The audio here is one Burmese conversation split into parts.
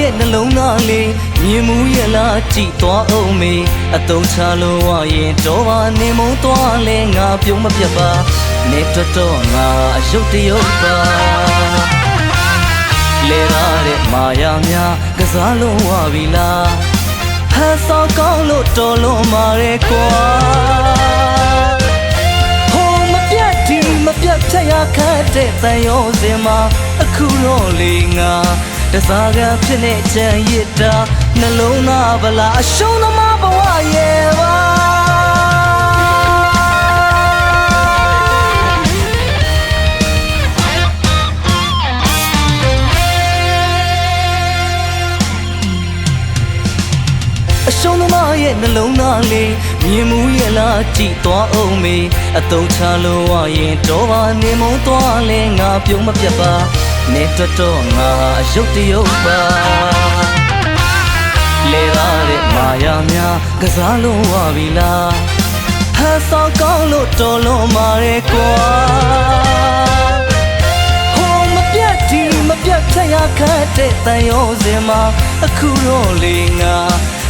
ရဲ့နှလုံးသားလေးမြင်မှုရလားကြည်သွားအောင်မေအတုံးချလို့ဝရင်တော့ပါနေမုံသွားလဲငါပြုံးမပြတ်ပါနေတော့တော့ငါအယုတ်တယုတ်ပါလေရတဲ့မာယာများကစားလို့ဝပြီလားဟန်ဆောင်ကောင်းလို့တော်လို့မာရဲကွာဟိုမပြတ်ဒီမပြတ်ဖြတ်ရခတ်တဲ့တန်ရောစင်မှာအခုတော့လေငါ တစားကဖြစ်နေချင်ရစ်တာနှလုံးသားဗလာအရှုံးသမားဘဝရဲ့ပါအရှုံးသမားရဲ့နှလုံးသားလေးမြင်မှုရဲ့လားကြည်သွားအောင်မေအတုံးချလို့ဝရင်တော့ပါနေမုံသွားလဲငါပြုံးမပြတ်ပါ နေတော့တော့ငါအယုတ်တယုတ်ပါလေရတဲ့မာယာများကစားလို့ဝပြီလားဟန်ဆောင်ကောင်းလို့တော်လို့မာရဲကွာဟိုမပြတ်ဒီမပြတ်ဖြတ်ရခတ်တဲ့တန်ရောစင်မှာအခုတော့လေငါ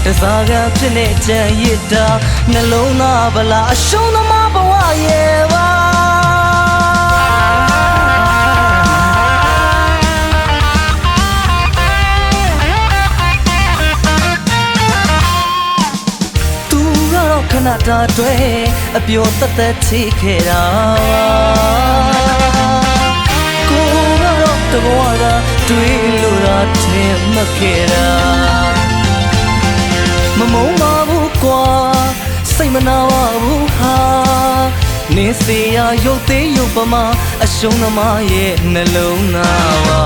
တစားကဖြစ်နေကြံရစ်တာနှလုံးသားဗလာအရှုံးသမားဘဝရဲ့ပါ တော့ခဏတာအတွဲအပျော်တက်တက်ချစ်ခဲ့တာကိုကတော့တဘဝကတွေးလို့တာထင်မှတ်ခဲ့တာမမုန်းပါဘူးကွာစိတ်မနာပါဘူးဟာနေစီရရုပ်သေးရုပ်ပမာအရှုံးသမားရဲ့နှလုံးသားပါ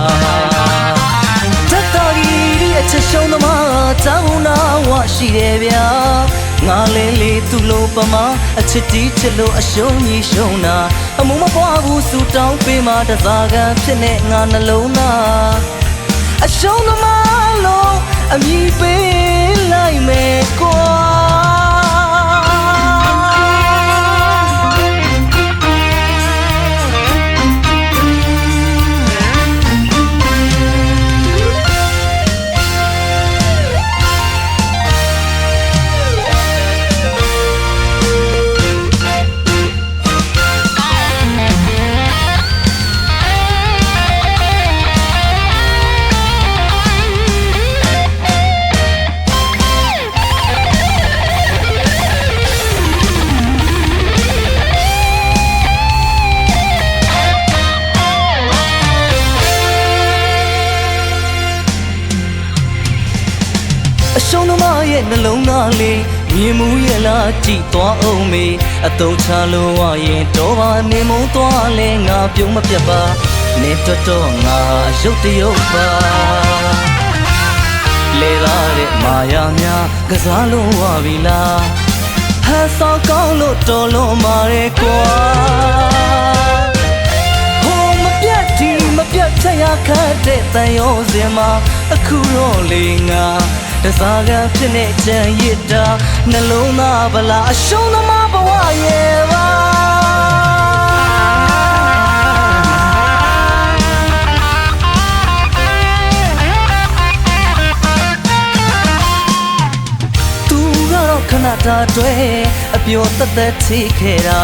တတ်တော်ကြီးဒီအချက်ရှုံးသမားတောင်းနာ ဝရှိတယ်ဗျာငါလေးလေးသူ့လိုပမာအချစ်တီးချစ်လို့အရှုံးကြီးရှုံးတာအမုံမပွားဘူးစူတောင်းပေးမှတစားကံဖြစ်နေငါနှလုံးသားအရှုံးသမားလို့အမည်ပေးလိုက်မယ်ကွာ ရှုံးသမားရဲ့နှလုံးသားလေးမြင်မှုရဲ့လားကြည်သွားအောင်မေအတုံးချလို့ဝရင်တော့ပါနေမုံသွားလဲငါပြုံးမပြတ်ပါနေတော့တော့ငါအယုတ်တယုတ်ပါလေလာတဲ့မာယာများကစားလို့ဝပြီလားဟန်ဆောင်ကောင်းလို့တော်လို့မာရဲကွာဟိုမပြတ်ဒီမပြတ်ဖြတ်ရခတ်တဲ့တန်ရောစင်မှာအခုတော့လေငါ တစားကဖြစ်နေကြံရစ်တာနှလုံးသားဗလာအရှုံးသမားဘဝရဲ့ပါသူကတော့ခဏတာအတွဲအပျော်တက်တက်ချစ်ခဲ့တာ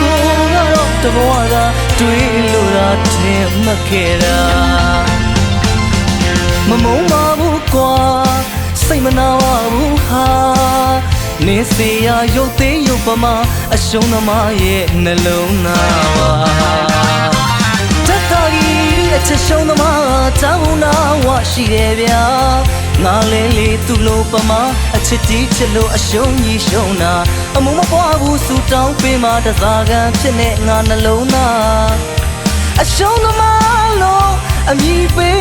ကိုကတော့တဘဝကတွေးလို့တာထင်မှတ်ခဲ့တာ မမုန်းပါဘူးကွာစိတ်မနာပါဘူးဟာနေစီရရုပ်သေးရုပ်ပမာအရှုံးသမားရဲ့နှလုံးသားပါတတ်တော်ကြီးအချက်ရှုံးသမားတောင်းနာဝရှိတယ်ဗျာငါလေးလေးသူ့လိုပမာအချစ်တီးချစ်လို့အရှုံးကြီးရှုံးတာအမုံမပွားဘူးစူတောင်းပေးမှတစားကံဖြစ်နေငါနှလုံးသားအရှုံးသမားလို့အမည်ပေး